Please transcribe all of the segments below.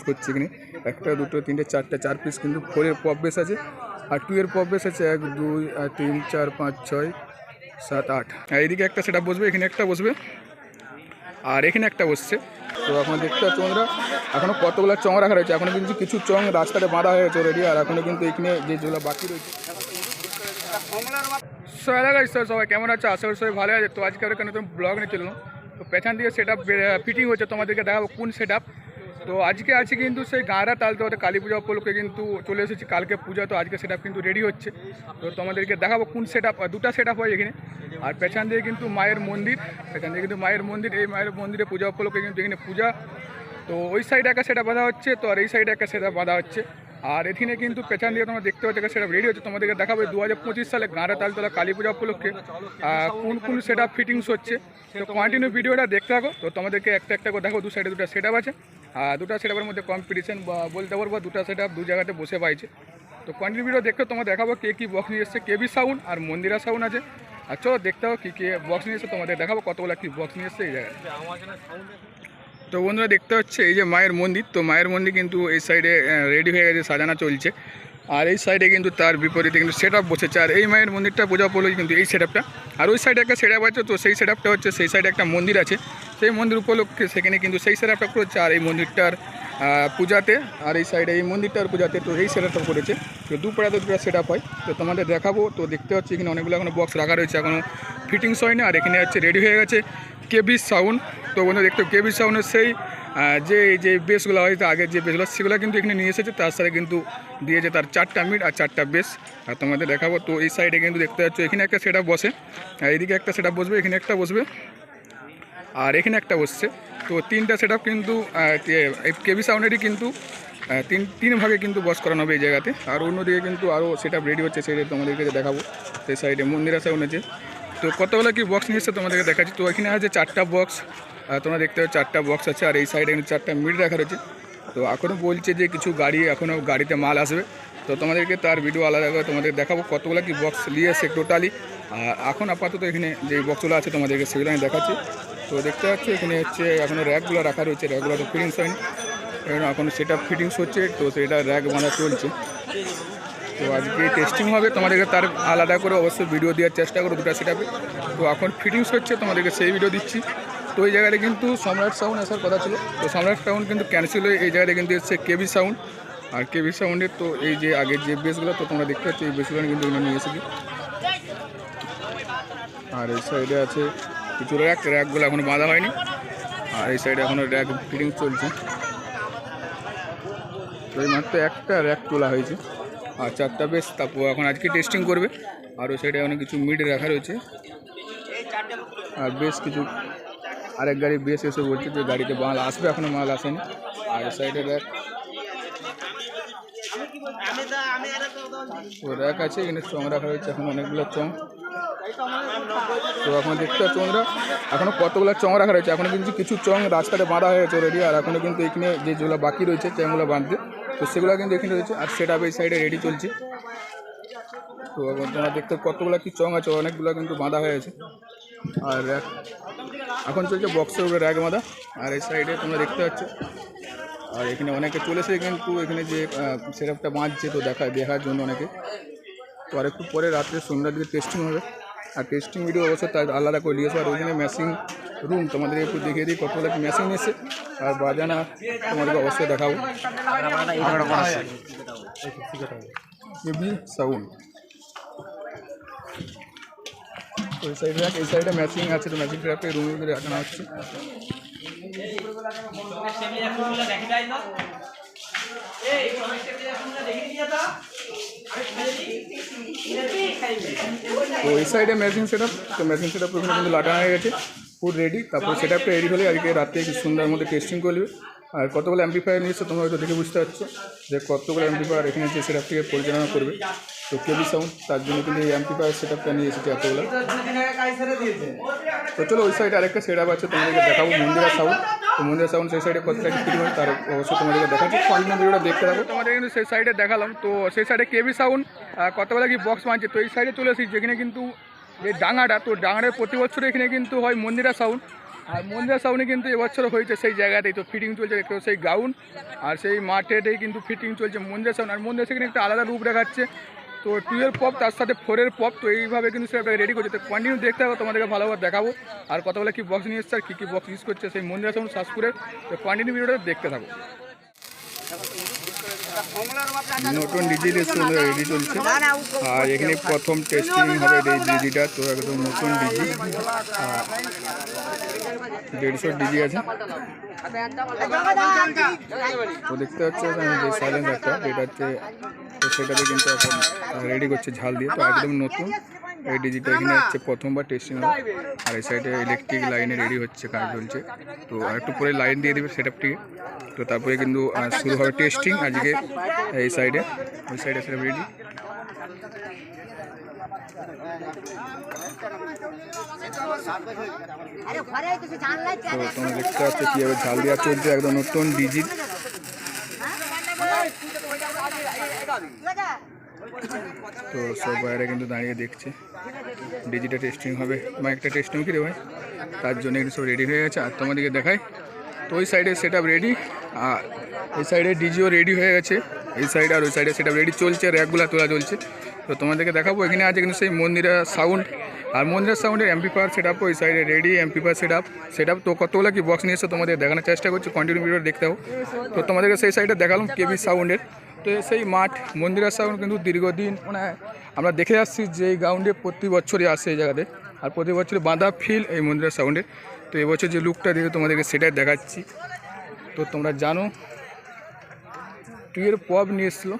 Use করছে এখানে। একটা, দুটো, তিনটে, চারটে, চার পিস কিন্তু ফোরের পপ বেস আছে। আর টু এর পপ বেস আছে, এক, দুই তিন, চার, পাঁচ, ছয়, সাত, আট। আর এইদিকে একটা সেটা বসবে, এখানে একটা বসবে। আর এখানে একটা বসছে। তো এখন দেখতে পাচ্ছ বন্ধুরা, এখনও কতগুলো চং রাখা রয়েছে। এখনও কিন্তু কিছু চং রাস্তাতে বাঁধা হয়ে গেছে অলরেডি আর এখনও কিন্তু এখানে যে যেগুলো বাকি রয়েছে। সো হ্যালো স্যার সবাই কেমন আছে? আশা করি সবাই ভালো আছে। তো আজকে একটা নতুন ব্লগ নিয়ে চললাম তো পেছন দিয়ে সেট আপ ফিটিং হচ্ছে। তোমাদেরকে দেখাবো কোন সেট আপ তো আজকে আছে কিন্তু সেই গাঁরা তালতে হতে কালী পূজা উপলক্ষে কিন্তু চলে এসেছি। কালকে পূজা, তো আজকে সেট কিন্তু রেডি হচ্ছে। তো তোমাদেরকে দেখাবো কোন সেট আপ দুটা সেট হয় এখানে। আর পেছন দিয়ে কিন্তু মায়ের মন্দির, পেছন দিয়ে কিন্তু মায়ের মন্দির, এই মায়ের মন্দিরে পূজা উপলক্ষে কিন্তু এখানে পূজা। তো ওই সাইডে একটা সেটা বাঁধা হচ্ছে, তো আর এই সাইডে একটা সেটা বাঁধা হচ্ছে। আর এখানে কিন্তু পেছন দিয়ে তোমরা দেখতে পাচ্ছ সেটা রেডি হচ্ছে। তোমাদেরকে দেখাবো দু হাজার পঁচিশ সালে গাঁড়া তালতলা কালী পূজা উপলক্ষে কোন কোন সেটা ফিটিংস হচ্ছে। তো কন্টিনিউ ভিডিওটা দেখতে থাকো। তো তোমাদেরকে একটা একটা করে দেখো দু সাইডে দুটো সেট আছে। আর দুটো সেট মধ্যে কম্পিটিশন বলতে পারব দুটো সেট আপ দু জায়গাতে বসে পাইছে। তো কন্টিনিউ ভিডিও দেখতে তোমার দেখাবো কে কী বক্স নিয়ে এসছে কেবি সাউন্ড আর মন্দিরা সাউন্ড আছে। আর চলো দেখতে হবে কী কী বক্স নিয়ে এসছে, তোমাদের দেখাবো কতগুলো কী বক্স নিয়ে এসছে এই জায়গায়। তো বন্ধুরা দেখতে হচ্ছে এই যে মায়ের মন্দির, তো মায়ের মন্দির কিন্তু এই সাইডে রেডি হয়ে গেছে, সাজানো চলছে। আর এই সাইডে কিন্তু তার বিপরীতে কিন্তু সেট বসেছে। আর এই মায়ের মন্দিরটা পূজা উপলক্ষে কিন্তু এই সেট আর ওই সাইডে একটা সেট আছে, তো সেই সেট হচ্ছে, সেই সাইডে একটা মন্দির আছে। সেই মন্দির উপলক্ষে সেখানে কিন্তু সেই সেট আপটা করেছে, আর এই মন্দিরটার পূজাতে, আর এই সাইডে এই মন্দিরটার পূজাতে তো এই সেট করেছে। তো দু পাড়াতে দুটো সেট হয়। তো তোমাদের দেখাবো, তো দেখতে পাচ্ছি এখানে অনেকগুলো এখনও বক্স রাখা রয়েছে, এখনও ফিটিংস হয়নি, আর এখানে হচ্ছে রেডি হয়ে গেছে। KB sound. তো বন্ধু দেখতে কেবি সাউন্ডের সেই যে যে বেসগুলো হয়তো আগের যে বেসগুলো, সেগুলো কিন্তু এখানে নিয়ে এসেছে। তার সাথে কিন্তু দিয়েছে তার চারটা মিট আর চারটা বেস। আর তোমাদের দেখাবো, তো এই সাইডে কিন্তু দেখতে পাচ্ছ, এখানে একটা সেট বসে। এইদিকে একটা সেট বসবে, এখানে একটা বসবে। আর এখানে একটা বসছে। তো তিনটা সেট কিন্তু কেবি সাউন্ডেরই কিন্তু তিন তিন ভাগে কিন্তু বস করানো হবে এই জায়গাতে। আর অন্যদিকে কিন্তু আরও সেট রেডি হচ্ছে সেটা তোমাদেরকে দেখাবো। সেই সাইডে মন্দিরা সাউন্ড আছে। তো কতগুলো কি বক্স নিয়ে এসছে তোমাদেরকে দেখাচ্ছি? তো এখানে আছে চারটা বক্স তোমরা দেখতে পাচ্ছ চারটা বক্স আছে, আর এই সাইডে কিন্তু চারটা মিড রাখা রয়েছে। তো এখনও বলছে যে কিছু গাড়ি এখনও গাড়িতে মাল আসবে। তো তোমাদেরকে তার ভিডিও আলাদা করে তোমাদের দেখাবো কতগুলো কি বক্স নিয়ে এসছে টোটালি আর এখন আপাতত এখানে যে বক্সগুলো আছে তোমাদেরকে সেগুলো আমি দেখাচ্ছি। তো দেখতে পাচ্ছ এখানে হচ্ছে এখনও র্যাকগুলো রাখা রয়েছে র্যাকগুলো তো ফিটিংস হয়নি। এখন এখন সেটা ফিটিংস হচ্ছে, তো সেটা র্যাক বাঁধা চলছে। তো আজকে টেস্টিং হবে, তোমাদেরকে তার আলাদা করে অবশ্যই ভিডিও দেওয়ার চেষ্টা করো দুটো সেটাপে তো এখন ফিটিংস হচ্ছে, তোমাদেরকে সেই ভিডিও দিচ্ছি। তো এই জায়গাটা কিন্তু সম্রাট সাউন্ড আসার কথা ছিল। তো সম্রাট সাউন্ড কিন্তু ক্যান্সেল হয়ে এই জায়গাটা কিন্তু এসছে কেবি সাউন্ড আর কেবি সাউন্ডের তো এই যে আগের যে বেসগুলো তো তোমরা দেখতে পাচ্ছ, এই বেসগুলো কিন্তু এগুলো নিয়ে এসেছি। আর এই সাইডে আছে কিছু র্যাক র্যাকগুলো এখনও বাঁধা হয়নি। আর এই সাইডে এখনও র্যাক ফিটিং চলছে। তো এই মাত্র একটা র্যাক তোলা হয়েছে। আর চারটা বেশ, তারপর এখন আজকে টেস্টিং করবে। আর ওই সাইডে অনেক কিছু মিড রাখা রয়েছে। আর বেশ কিছু, আরেক গাড়ি বেশ এসে বলছে যে গাড়িতে মাল আসবে এখনও মাল আসেনি। আর সাইডে র্যাক ও র্যাক আছে, এখানে চং রাখা রয়েছে, এখন অনেকগুলো চং। তো এখন দেখতে পাচ্ছ বন্ধুরা, এখনও কতগুলো চং রাখা রয়েছে, এখনও কিন্তু কিছু চং রাস্তাতে বাঁধা হয়ে গেছে অলরেডি আর এখনও কিন্তু এখানে যেগুলো বাকি রয়েছে, চংগুলো বাঁধতে। তো সেগুলো কিন্তু এখানে রয়েছে, আর সেটা এই সাইডে রেডি চলছে। তো তোমরা দেখতে কতগুলো কি চং আছে, অনেকগুলো কিন্তু বাঁধা হয়ে আছে। আর এখন চলছে বক্সের উপরে র্যাক বাঁধা, আর এই সাইডে তোমরা দেখতে পাচ্ছ, আর এখানে অনেকে চলেছে কিন্তু এখানে যে সেরাপটা বাঁধছে তো দেখা দেখার জন্য অনেকে। তো আর একটু পরে রাত্রে সন্ধ্যার দিকে টেস্টিং হবে। আর টেস্টিং ভিডিও অবশ্য তার আলাদা করে নিয়েছে আর ওইখানে ম্যাসিং রুম তোমাদের একটু দেখিয়ে দিই কতগুলো কি ম্যাসিং এসে আর বাজানা তোমাদেরকে অবশ্যই দেখাবো হেভি সাউন্ড ওই সাইডে এই সাইডে ম্যাচিং আছে তো ম্যাচিং ট্র্যাপে রুমের ভিতরে রাখানো হচ্ছে তো এই সাইডে ম্যাচিং সেট আপ তো ম্যাচিং সেট আপ ওখানে কিন্তু লাটানো হয়ে গেছে ফুড রেডি তারপর সেট রেডি হলে আজকে একটু সুন্দর মধ্যে টেস্টিং করবে আর কতগুলো অ্যাম্পিফায়ার নিয়েছে তোমরা হয়তো দেখে বুঝতে পারছ যে কতগুলো অ্যাম্পিফায়ার এখানে যে সেট আপটিকে পরিচালনা করবে। তো কেবি সাউন্ড তার জন্য কিন্তু এই অ্যাম্পিফায়ার সেট আপটা নিয়ে এসেছি এতগুলো। তো চলো ওই সাইডে আরেকটা সেট আপ আছে, তোমাদেরকে দেখাবো মন্দিরা সাউন্ড তো মন্দিরা সাউন্ড সেই সাইডে কতটা ফিটিং হয়, তার অবশ্যই তোমাদেরকে দেখাচ্ছি। কন্টিনিউ ভিডিওটা দেখতে থাকো। তোমাদের কিন্তু সেই সাইডে দেখালাম। তো সেই সাইডে কেবি সাউন্ড কতগুলো কি বক্স মানছে তো এই সাইডে চলে এসেছি, যেখানে কিন্তু এই ডাঙাটা, তো ডাঙারের প্রতি বছর এখানে কিন্তু হয় মন্দিরা সাউন্ড আর মন্দিরা সাউন্ডে কিন্তু এবছর হয়েছে সেই জায়গাতেই, তো ফিটিং চলছে, দেখতে সেই গ্রাউন্ড আর সেই মাঠেতেই কিন্তু ফিটিং চলছে মন্দিরা সাউন্ড আর মন্দিরা সেখানে একটা আলাদা রূপ দেখাচ্ছে। তো টুয়েলভ পপ তার সাথে ফোরের পপ তো এইভাবে কিন্তু সেটা রেডি করছে। তো কন্টিনিউ দেখতে হবে, তোমাদেরকে ভালোভাবে দেখাবো। আর কথা বলে কী বক্স নিয়ে এসছে, আর কী কী বক্স ইউজ করছে সেই মন্দিরা সাউন্ড শাসপুরের। তো কন্টিনিউ ভিডিওটা দেখতে থাকো। নতুন ডিজি রেডি চলছে। আর এখানে প্রথম টেস্টিং হবে এই ডিজিটা, তো একদম নতুন ডিজি দেড়শো ডিজি আছে। তো দেখতে পাচ্ছ এখানে যে সাইলেন্স একটা এটা হচ্ছে তো সেটাতে কিন্তু এখন রেডি করছে ঝাল দিয়ে, তো একদম নতুন। এই ডিজিটা এখানে হচ্ছে প্রথমবার টেস্টিং হবে আর এই সাইডে ইলেকট্রিক লাইনে রেডি হচ্ছে কাজ চলছে। তো আর একটু পরে লাইন দিয়ে দেবে সেটআপটিকে তো তারপরে কিন্তু শুরু হবে টেস্টিং আজকে এই সাইডে ওই সাইডে সেটা রেডি তো দেখতে পাচ্ছ কীভাবে ঝাল দেওয়া চলছে, একদম নতুন ডিজি তো সব বাইরে কিন্তু দাঁড়িয়ে দেখছে। ডিজিটা টেস্টিং হবে। মাইকটা টেস্টিং কি রে ভাই? তার জন্য কিন্তু সব রেডি হয়ে গেছে। আর তোমাদেরকে দেখাই। তো ওই সাইডে সেট রেডি আর এই সাইডে ডিজিও রেডি হয়ে গেছে। এই সাইডে আর ওই সাইডে সেটা রেডি চলছে। র্যাকগুলো তোলা চলছে। তো তোমাদেরকে দেখাবো। এখানে আছে কিন্তু সেই মন্দিরা সাউন্ড আর মন্দিরের সাউন্ডের এমপিপার সেট আপ ওই সাইডে রেডি এমপিপার সেট আপ সেট আপ তো কতগুলো কি বক্স নিয়ে এসে তোমাদের দেখানোর চেষ্টা করছি। কন্টিনিউ ভিডিও দেখতে হবে তো তোমাদেরকে সেই সাইডে দেখালাম কেবি সাউন্ডের তো সেই মাঠ মন্দিরা সাউন্ড কিন্তু দীর্ঘদিন মানে আমরা দেখে আসছি যে এই গ্রাউন্ডে প্রতি বছরই আসে এই জায়গাতে। আর প্রতি বছরই বাঁধা ফিল এই মন্দিরা সাউন্ডের তো এবছর যে লুকটা দেখে তোমাদেরকে সেটাই দেখাচ্ছি। তো তোমরা জানো টুয়ের পব নিয়ে এসেছিল।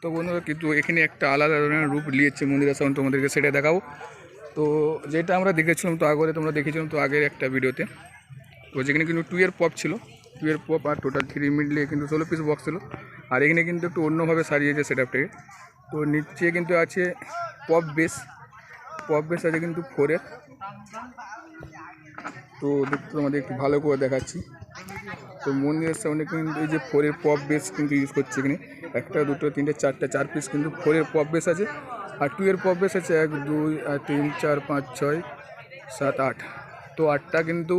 তো বন্ধুরা, কিন্তু এখানে একটা আলাদা ধরনের রূপ নিয়েছে মন্দিরা সাউন্ড তোমাদেরকে সেটা দেখাবো। তো যেটা আমরা দেখেছিলাম, তো আগরে তোমরা দেখেছিলাম, তো আগের একটা ভিডিওতে। তো যেখানে কিন্তু টু ইয়ার পপ ছিল টু ইয়ার পপ আর টোটাল থ্রি মিডলিয়ে কিন্তু ষোলো পিস বক্স ছিল। আর এখানে কিন্তু একটু অন্যভাবে সারিয়েছে সেটআপটাকে তো নিচে কিন্তু আছে পপ বেস পপ বেস আছে কিন্তু ফোরের তো দেখতে তোমাদের একটু ভালো করে দেখাচ্ছি। তো মন্দিরের সামনে কিন্তু এই যে ফোরের পপ বেস কিন্তু ইউজ করছে এখানে। একটা, দুটো, তিনটে, চারটে, চার পিস কিন্তু ফোরের পপ বেস আছে। আর টু এর পপ বেস আছে এক, দুই তিন, চার, পাঁচ, ছয়, সাত, আট। তো আটটা কিন্তু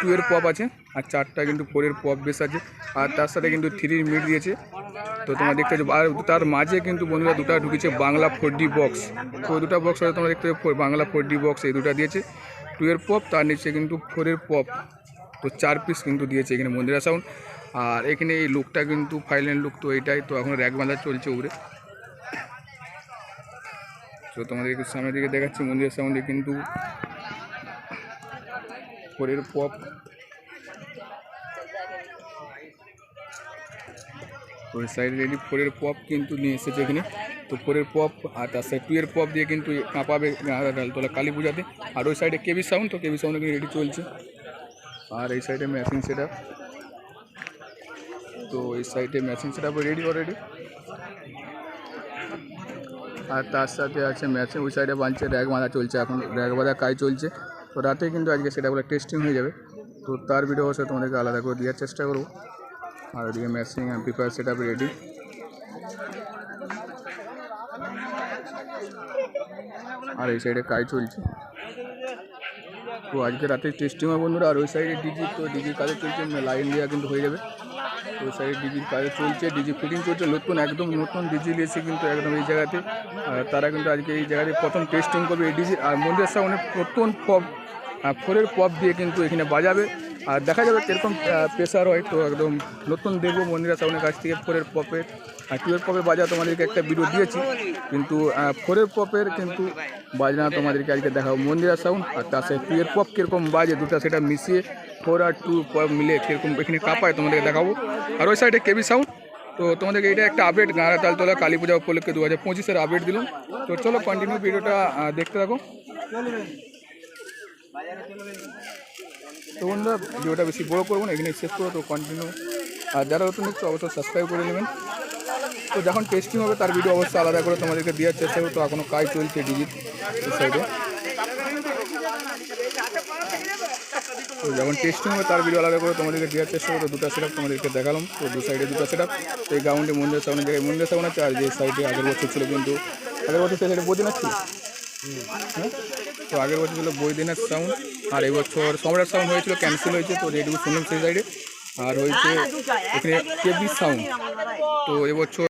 টু এর পপ আছে, আর চারটা কিন্তু ফোরের পপ বেস আছে। আর তার সাথে কিন্তু থ্রির মিড দিয়েছে। তো তোমরা দেখতে পাচ্ছ, আর তার মাঝে কিন্তু বন্ধুরা দুটো ঢুকেছে বাংলা ফোর ডি বক্স তো দুটো বক্স তোমরা দেখতে বাংলা ফোর ডি বক্স এই দুটো দিয়েছে। টু এর পপ তার নিচে কিন্তু ফোরের পপ তো চার পিস কিন্তু দিয়েছে এখানে মন্দিরা সাউন্ড আর এখানে এই লুকটা কিন্তু ফাইনাল লুক তো এটাই তো এখন র্যাক বাঁধা চলছে উপরে। তো তোমাদের একটু সামনের দিকে দেখাচ্ছি মন্দিরা সাউন্ডে কিন্তু ফোরের পপ। ওই সাইডে রেডি ফোরের পপ কিন্তু নিয়ে এসেছে এখানে। তো ফোরের পপ আর তার সাইড টুয়ের পপ দিয়ে কিন্তু কাঁপাবে ডালতলা কালী পূজাতে। আর ওই সাইডে কেবি সাউন্ড তো কেবি সাউন্ড রেডি চলছে। আর এই সাইডে ম্যাচিং সেট তো এই সাইডে ম্যাচিং সেট রেডি অলরেডি আর তার সাথে আছে ম্যাচিং ওই সাইডে বাঁধছে র্যাক বাঁধা চলছে এখন। র্যাক বাঁধা কাজ চলছে। তো রাতে কিন্তু আজকে সেটা বলে টেস্টিং হয়ে যাবে। তো তার ভিডিও অবশ্যই তোমাদেরকে আলাদা করে দেওয়ার চেষ্টা করব। আর ওদিকে matching amplifier set up ready আর এই সাইডে কাজ চলছে। তো আজকে রাতে টেস্টিং হবে বন্ধুরা। আর ওই সাইডে ডিজি তো ডিজির কাজে চলছে লাইন দেওয়া কিন্তু হয়ে যাবে। ওই সাইডে ডিজির কাজে চলছে ডিজি ফিটিং চলছে। নতুন একদম নতুন ডিজি নিয়েছে কিন্তু একদম এই জায়গাতে। তারা কিন্তু আজকে এই জায়গাতে প্রথম টেস্টিং করবে। এই ডিজি আর মন্দির সামনে পপ ফোরের পপ দিয়ে কিন্তু এখানে বাজাবে। আর দেখা যাবে কীরকম প্রেশার হয় তো একদম নতুন দেখব মন্দিরা সাউনের কাছ থেকে ফোরের পপের আর টুয়ের পপের বাজা তোমাদেরকে একটা ভিডিও দিয়েছি। কিন্তু ফোরের পপের কিন্তু বাজনা তোমাদেরকে আজকে দেখাবো। মন্দিরা সাউন্ড আর তার সাথে টুয়ের পপ কীরকম বাজে, দুটো সেটা মিশিয়ে ফোর আর টু পপ মিলে কীরকম এখানে কাঁপায় তোমাদেরকে দেখাবো। আর ওই সাইডে কেবি সাউন্ড তো তোমাদেরকে এটা একটা আপডেট গাঁড়া তালতলা কালী পূজা উপলক্ষে দু হাজার পঁচিশের আপডেট দিলাম। তো চলো কন্টিনিউ ভিডিওটা দেখতে থাকো। তো বন্ধুরা, ভিডিওটা বেশি বড় করব না এখানে শেষ করব, তো কন্টিনিউ আর যারা নতুন দেখছ, অবশ্যই সাবস্ক্রাইব করে নেবেন। তো যখন টেস্টিং হবে, তার ভিডিও অবশ্যই আলাদা করে তোমাদেরকে দেওয়ার চেষ্টা করব। তো এখনও কাজ চলছে ডিজিট সাইডে তো যখন টেস্টিং হবে, তার ভিডিও আলাদা করে তোমাদেরকে দেওয়ার চেষ্টা করব। দুটো সেট তোমাদেরকে দেখালাম। তো দু সাইডে দুটো সেট তো এই গ্রাউন্ডে মন্দির সামনে জায়গায় মন্দির সামনে আছে, আর যে সাইডে আগের বছর ছিল কিন্তু, আগের বছর সেই সাইডে বোঝে ছিল হ্যাঁ তো আগের বছর ছিল বৈদিনাথ সাউন্ড আর এবছর সম্রাট সাউন্ড হয়েছিল ক্যান্সেল হয়েছে, তো রেডিও শুনলাম সেই সাইডে আর হয়েছে এখানে কেবি সাউন্ড তো এবছর